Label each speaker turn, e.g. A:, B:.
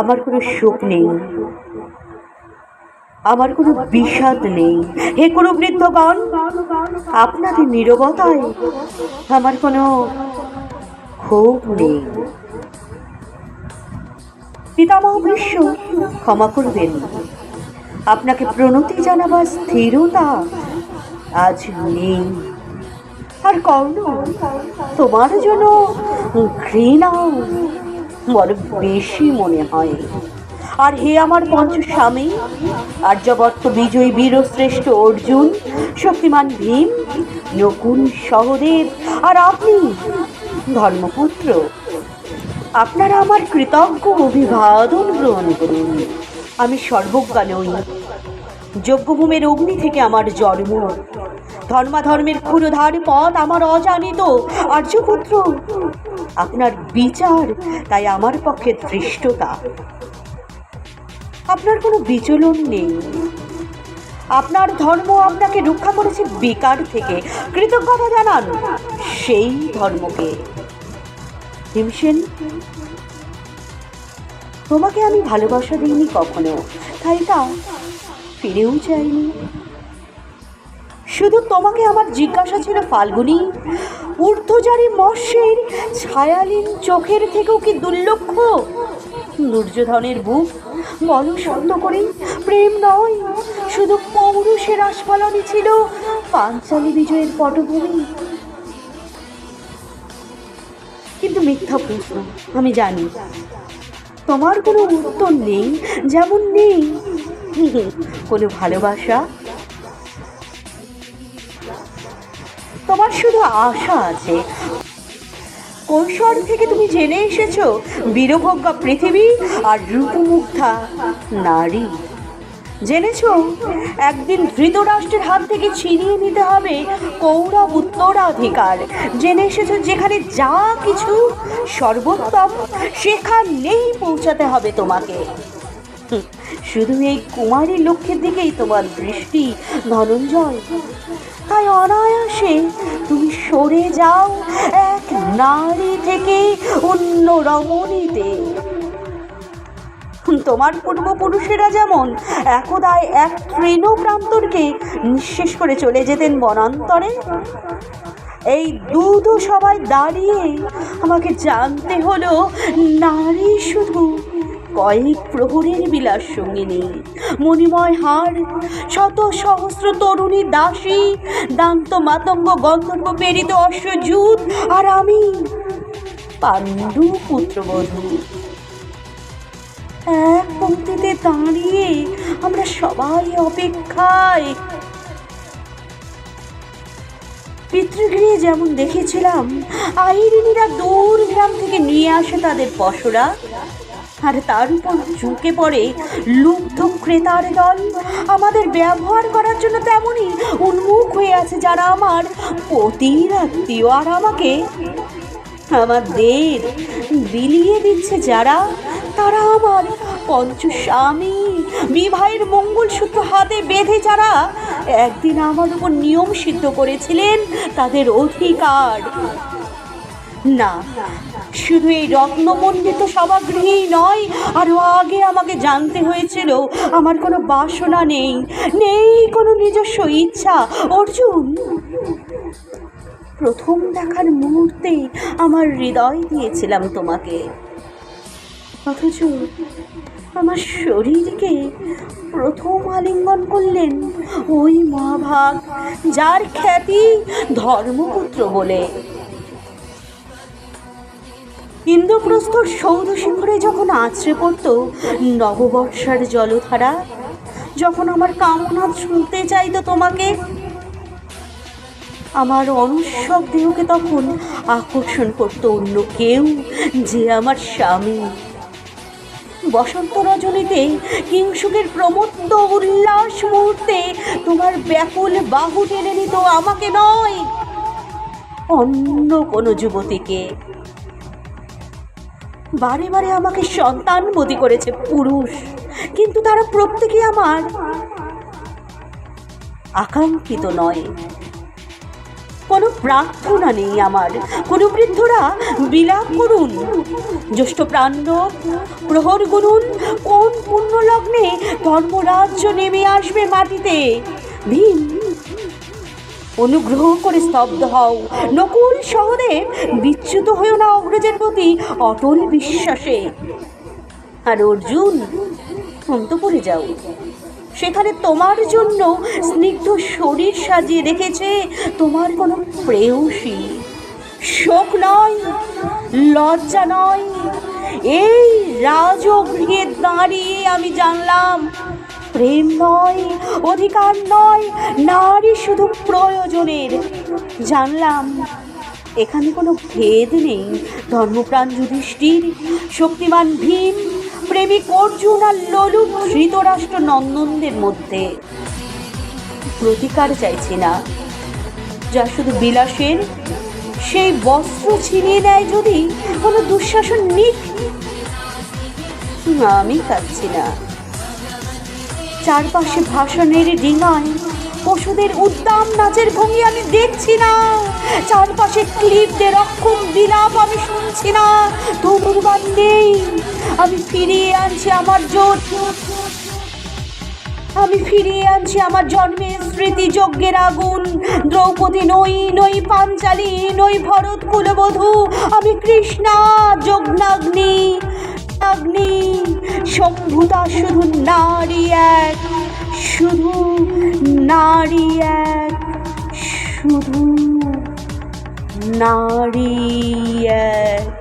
A: আমার কোনো সুখ নেই। আমার কোনো বিষাদ নেই। হে কোনো বৃদ্ধগণ আপনাদের নীরবতায় আমার কোনো ক্ষোভ নেই। পিতামহ বিশ্ব, ক্ষমা করবেন। আপনাকে প্রণতি জানাবার স্থিরতা আজ নেই। আর কর্ণ, তোমার জন্য ঘৃণাও বড় বেশি মনে হয়। আর হে আমার পঞ্চস্বামী আর্যবর্ত বিজয়ী বীরশ্রেষ্ঠ অর্জুন, শক্তিমান ভীম, নকুল সহদেব, আর আপনি ধর্মপুত্র। আপনারা আমার কৃতজ্ঞ অভিবাদন গ্রহণ করুন। আমি সর্বজ্ঞা নই যজ্ঞভূমের অগ্নি থেকে আমার জন্ম। ধর্মাধর্মের ক্ষুরধার পথ আমার অজানিত। আর্যপুত্র, আপনার বিচার, তাই আমার পক্ষে দৃষ্টতা আপনার কোনো বিচলন নেই। আপনার ধর্ম আপনাকে রক্ষা করেছে বেকার থেকে। কৃতজ্ঞতা জানান সেই ধর্মকে। হিমসেন তোমাকে আমি ভালোবাসা দিইনি কখনো, তাই তা ফিরেও চাইনি। শুধু তোমাকে আমার জিজ্ঞাসা ছিল ফাল্গুনি। ঊর্ধ্বজারী মৎস্যের ছায়ালীন চোখের থেকেও কি দুর্লক্ষ? দুর্যোধনের বুক বল শব্দ করে প্রেম নয়, শুধু পৌরুষের আস্ফালনই ছিল পাঞ্চালী বিজয়ের পটভূমি। কিন্তু মিথ্যা প্রশ্ন, আমি জানি। তোমার কোনো উত্তর নেই, যেমন নেই। কোনো ভালোবাসা তোমার শুধু আশা আছে। কৈশোর থেকে তুমি জেনে এসেছ, বীরভোগ্যা পৃথিবী আর রূপমুগ্ধা নারী? জেনেছো? একদিন ধৃতরাষ্ট্রের হাত থেকে ছিনিয়ে নিতে হবে কৌরব উত্তরাধিকার। জেনে এসেছ যেখানে যা কিছু সর্বোত্তম, সেখানেই পৌঁছাতে হবে তোমাকে। শুধু এই কুমারী লক্ষ্যের দিকেই তোমার দৃষ্টি, ধনঞ্জয়। তাই অনায়াসে তুমি সরে যাও এক নারী থেকে অন্য রমণীতে। তোমার পূর্বপুরুষেরা যেমন একদায় এক তৃণ প্রান্তরকে নিঃশেষ করে চলে যেতেন বনান্তরে, এই দুধ সবাই দাঁড়িয়ে আমাকে জানতে হলো, নারী শুধু কয়েক প্রহরের বিলাস সঙ্গিনী। মণিময় হার, শত সহস্র তরুণী দাসী, দান্ত মাতঙ্গ গন্ধর্ব প্রেরিত অশ্বযুত, আর আমি পাণ্ডু পুত্রবধূ। এক পঙ্ক্তিতে দাঁড়িয়ে আমরা সবাই অপেক্ষায়। পিতৃগৃহে যেমন দেখেছিলাম, আইরিনীরা দূর গ্রাম থেকে নিয়ে আসে তাদের পশরা আর তার উপর ঝুঁকে পড়ে লুব্ধ ক্রেতার দল। আমাদের ব্যবহার করার জন্য তেমনই উন্মুখ হয়ে আছে যারা আমার পতির আত্মীয় আর আমাকে আমাদের বিলিয়ে দিচ্ছে যারা, তারা আমার পঞ্চস্বামী। বিবাহের মঙ্গলসূত্র হাতে বেঁধে যারা একদিন আমার উপর নিয়ম সিদ্ধ করেছিলেন, তাদের অধিকার না। শুধু এই রত্নমণ্ডিত সভাগৃহেই নয় আরও আগে আমাকে জানতে হয়েছিল আমার কোনো বাসনা নেই নেই কোনো নিজস্ব ইচ্ছা। অর্জুন, প্রথম দেখার মুহূর্তেই আমার হৃদয় দিয়েছিলাম তোমাকে। অথচ আমার শরীরকে প্রথম আলিঙ্গন করলেন ওই মহাভাগ, যার খ্যাতি ধর্মপুত্র বলে। ইন্দ্রপ্রস্থর সৌধ শিখরে যখন আছড়ে পড়তো, নববর্ষার জলধারা, যখন আমার কামনা শুনতে চাইতো তোমাকে, আমার অনস্বক দেহকে তখন আকর্ষণ করতো অন্য কেউ যে আমার স্বামী। বসন্ত রজনীতে কিংসুকের প্রমত্ত উল্লাস মুহূর্তে তোমার ব্যাকুল বাহু টেনে নিত আমাকে নয়, অন্য কোনো যুবতীকে। বারে বারে আমাকে সন্তান সন্তানবতী করেছে, পুরুষ। কিন্তু তারা প্রত্যেকে আমার আকাঙ্ক্ষিত নয়। কোনো প্রার্থনা নেই আমার, কোনো বৃদ্ধরা বিলাপ করুন, জ্যেষ্ঠ প্রাণ্ডব প্রহর গুনুন কোন পুণ্য লগ্নে ধর্মরাজ্য নেমে আসবে মাটিতে? ভীম অনুগ্রহ করে স্তব্ধ হও। নকুল সহদেব বিচ্যুত হয়েও না অগ্রজের প্রতি অটল বিশ্বাসে। আর অর্জুন, অন্তপুরে যাও। সেখানে তোমার জন্য স্নিগ্ধ শরীর সাজিয়ে রেখেছে তোমার কোনো প্রেয়সী। শোক নয়, লজ্জা নয়, এই রাজগৃহে দাঁড়িয়ে আমি জানলাম প্রেম নয়, অধিকার নয়, নারী শুধু প্রয়োজনের। জানলাম, এখানে কোনো ভেদ নেই। ধর্মপ্রাণ যুধিষ্ঠির, শক্তিমান ভীম, প্রেমিক অর্জুন আর ললু ধৃতরাষ্ট্র নন্দনদের মধ্যে। প্রতিকার চাইছি না। যা শুধু বিলাসের, সেই বস্ত্র ছিনিয়ে নেয় যদি কোনো দুঃশাসন নিক। আমি কাঁদছি না। চারপাশে ভাষণের ডিঙায় পশুদের উদ্দাম নাচের ভঙ্গি আমি দেখছি না। চারপাশে ক্লিপদের অক্ষম বিলাপ আমি শুনছি না। ধনুর্বান নেই আমি ফিরিয়ে আনছি আমার জোর আমি ফিরিয়ে আনছি আমার জন্মের স্মৃতি যজ্ঞের আগুন। দ্রৌপদী নই নই পাঞ্চালী, নই ভরত কুলবধূ। আমি কৃষ্ণা, যজ্ঞাগ্নি। অগ্নি শম্ভুতা শুধু নারী এক শুধু নারী এক শুধু নারী এক।